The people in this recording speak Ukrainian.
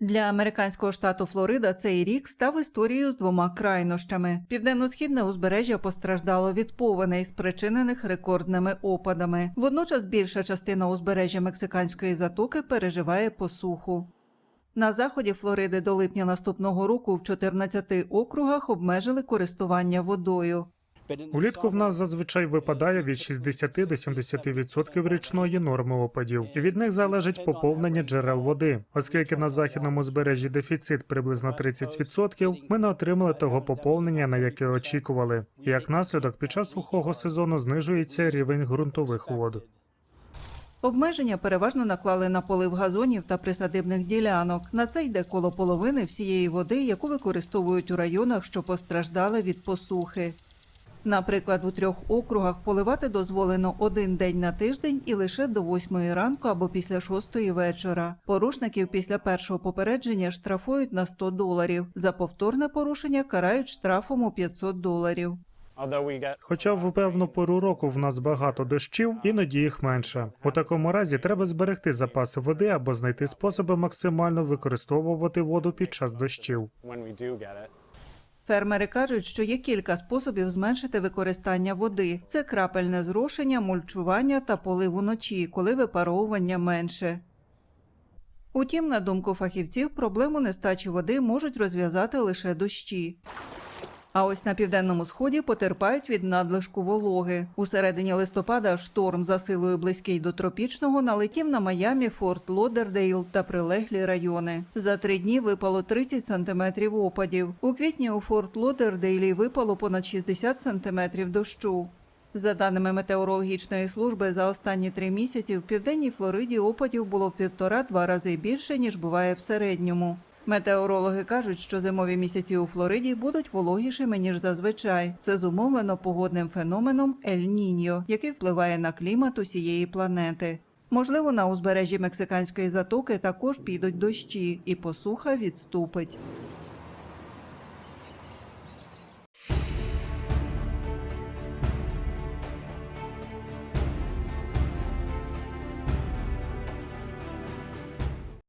Для американського штату Флорида цей рік став історією з двома крайнощами. Південно-східне узбережжя постраждало від повеней, спричинених рекордними опадами. Водночас більша частина узбережжя мексиканської затоки переживає посуху. На заході Флориди до липня наступного року в 14 округах обмежили користування водою. Улітку в нас зазвичай випадає від 60 до 70% річної норми опадів, і від них залежить поповнення джерел води. Оскільки на західному збережжі дефіцит приблизно 30%, ми не отримали того поповнення, на яке очікували. І як наслідок, під час сухого сезону знижується рівень ґрунтових вод. Обмеження переважно наклали на полив газонів та присадибних ділянок. На це йде коло половини всієї води, яку використовують у районах, що постраждали від посухи. Наприклад, у трьох округах поливати дозволено один день на тиждень і лише до восьмої ранку або після шостої вечора. Порушників після першого попередження штрафують на 100 доларів. За повторне порушення карають штрафом у 500 доларів. Хоча в певну пору року в нас багато дощів, іноді їх менше. У такому разі треба зберегти запаси води або знайти способи максимально використовувати воду під час дощів. Фермери кажуть, що є кілька способів зменшити використання води: це крапельне зрошення, мульчування та полив уночі, коли випаровування менше. Утім, на думку фахівців, проблему нестачі води можуть розв'язати лише дощі. А ось на південному сході потерпають від надлишку вологи. У середині листопада шторм за силою близький до тропічного налетів на Майамі, Форт Лодердейл та прилеглі райони. За три дні випало 30 сантиметрів опадів. У квітні у Форт Лодердейлі випало понад 60 сантиметрів дощу. За даними метеорологічної служби, за останні три місяці в південній Флориді опадів було в півтора-два рази більше ніж буває в середньому. Метеорологи кажуть, що зимові місяці у Флориді будуть вологішими ніж зазвичай. Це зумовлено погодним феноменом Ель-Ніньо, який впливає на клімат усієї планети. Можливо, на узбережжі мексиканської затоки також підуть дощі, і посуха відступить.